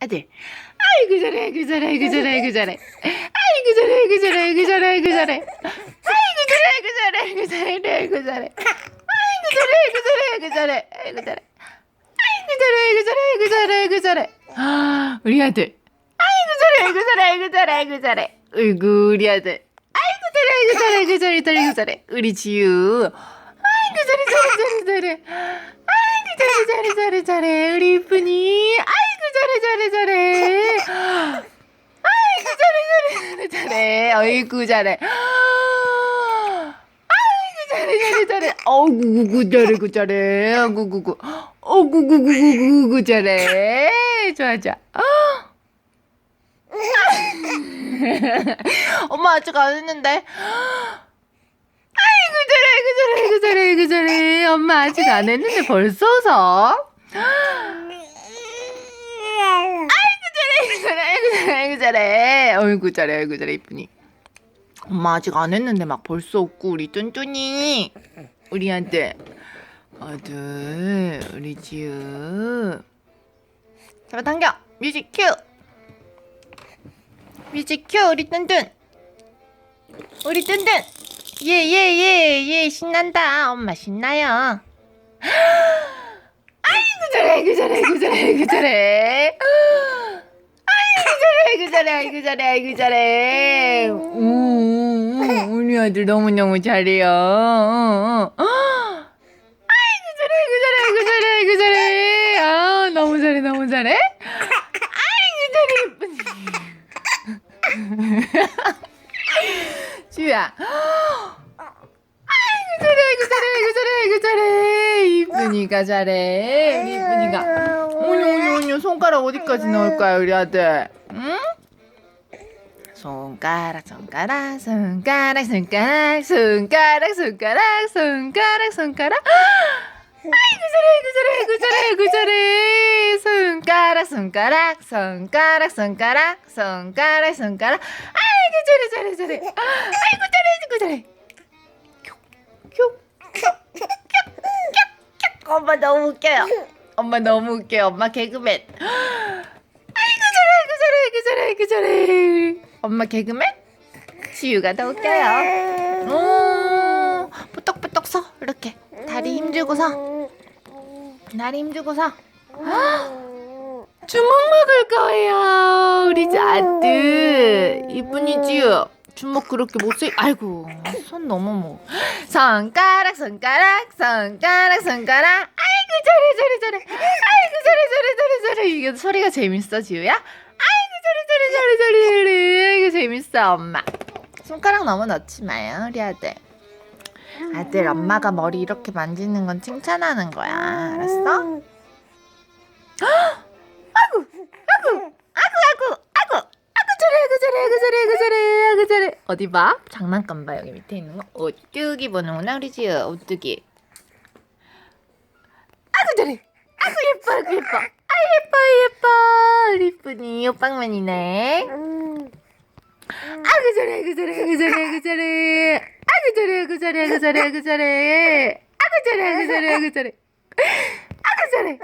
あて。あいぐじゃれ、ぐじゃれ、ぐじゃれ、ぐじゃれ。あいぐじゃれ、ぐじゃれ、ぐじゃれ、ぐじゃれ。あいぐじゃれ、ぐじゃれ、ぐじゃれ、ぐじゃれ。あいぐじゃれ、ぐじゃれ、ぐじゃれ、ぐじゃれ。あいぐじゃれ、ぐじゃれ、ぐじゃれ、ぐじゃれ。ああ、売り当て。あいぐじゃれ、ぐじゃれ、ぐじゃれ、ぐじゃれ。うぐ売り当て。あいぐじゃれ、ぐじゃれ、ぐじゃれ、ぐじゃれ。売りちゆう。あいぐじゃれ、じゃれ、じゃれ、じゃれ。あいぐじゃれ、じゃれ、じゃれ、じゃれ。売りっぷに。 잘해, 잘해, 잘해. 잘해. 아이고 잘해, 잘해, 잘해. 어구구구 잘해, 구 잘해. 어구구구. 어구구구구구 잘해. 좋아, 좋아. 엄마 아직 안 했는데. 아이고 잘해, 아이고 잘해, 아이고 잘해, 아이고 잘해. 엄마 아직 안 했는데 벌써 웃어? 아이고 잘해, 아이고 잘해, 아이고 잘해, 아이고 어이구 잘해, 아이고 잘해 이쁘니. 엄마 아직 안 했는데 막 벌써 웃고 우리 쫀쫀이. 우리 아들 우리 지우. 잡아 당겨. 뮤직 큐. 뮤직 큐 우리 뚠뚠. 우리 뚠뚠. 예예 예 예 신난다. 엄마 신나요? 아이고 잘해 아이고 잘해 아이고 잘해 아이고 잘해 아이고 잘해 아이고 잘해 아이고 잘해. 음, 우리 아들 너무 너무 잘해요. 아이고 잘해 아이고 잘해 아이고 잘해 아이고 잘해. 아 너무 잘해 너무 잘해. 아이고 잘해. 주야. 아이고 잘해 아이고 잘해 아이고 잘해 아이고 잘해. 이쁜이가 잘해. 우리 이쁜이가. 오뇨 오뇨 오뇨 손가락 어디까지 넣을까요 우리 아들? 응? 손가락 손가락 손가락 손가락 손가락 손가락 손가락 손가락 아이고 잘해 아이고 잘해 아이고 잘해 아이고 잘해 손가락 손가락 손가락 손가락 손가락 손가락 아이고 잘해 잘해 잘해 아이고 잘해 아이고 잘해 큐큐큐큐 엄마 너무 웃겨요 엄마 너무 웃겨요 엄마 개그맨 아이고 잘해 아이고 잘해 아이고 잘해 아이고 잘해 엄마 개그맨 지우가 더 웃겨요 오 뿌떡뿌떡 서 이렇게 다리 힘주고 서 다리 힘주고 서 주먹 먹을 거예요 우리 아들 이쁜이 지우 주먹 그렇게 못 쓰. 아이고 손 너무 뭐. 손가락 손가락 손가락 손가락. 아이고 잘해 잘해 잘해. 아이고 잘해 잘해 잘해 잘해. 이게 소리가 재밌어 지우야? 잘해 잘해 잘해. 이거 재밌어 엄마. 손가락 너무 넣지 마요 우리 아들. 아들 엄마가 머리 이렇게 만지는 건 칭찬하는 거야. 알았어? 아이고 아이고 아이고 아이고 아이고 잘해 아이고 잘해 아이고 잘해 아이고 잘해 아이고 잘해 어디 봐 장난감 봐 여기 밑에 있는 거 오뚜기 보는구나 우리 지우 오뚜기 아이고 잘해 아이고 예뻐 아이고 예뻐 아 예뻐 예뻐 리쁜이 호빵만이네. 음. 아그 잘해 그 잘해 그 잘해 그 잘해 아그 잘해 그 잘해 아, 그 잘해 그 잘해 아그 잘해 그 잘해 그 잘해 아그 잘해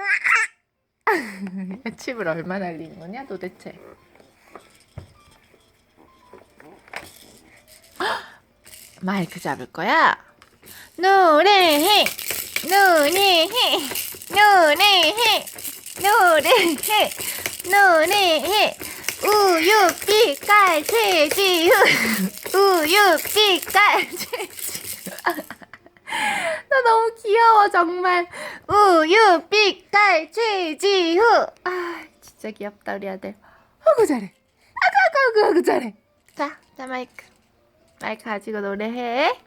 칩을 얼마나 날린 거냐 도대체? 마이크 잡을 거야? 노래해! 노래해! 노래해! 노래해 노래해. 우유빛깔 최지우 우유빛깔 최지우 나 너무 귀여워 정말. 우유빛깔 최지우. 아 진짜 귀엽다 우리 아들. 아구 잘해. 아구 아구 아구 아구 잘해. 자, 자 마이크. 마이크 가지고 노래해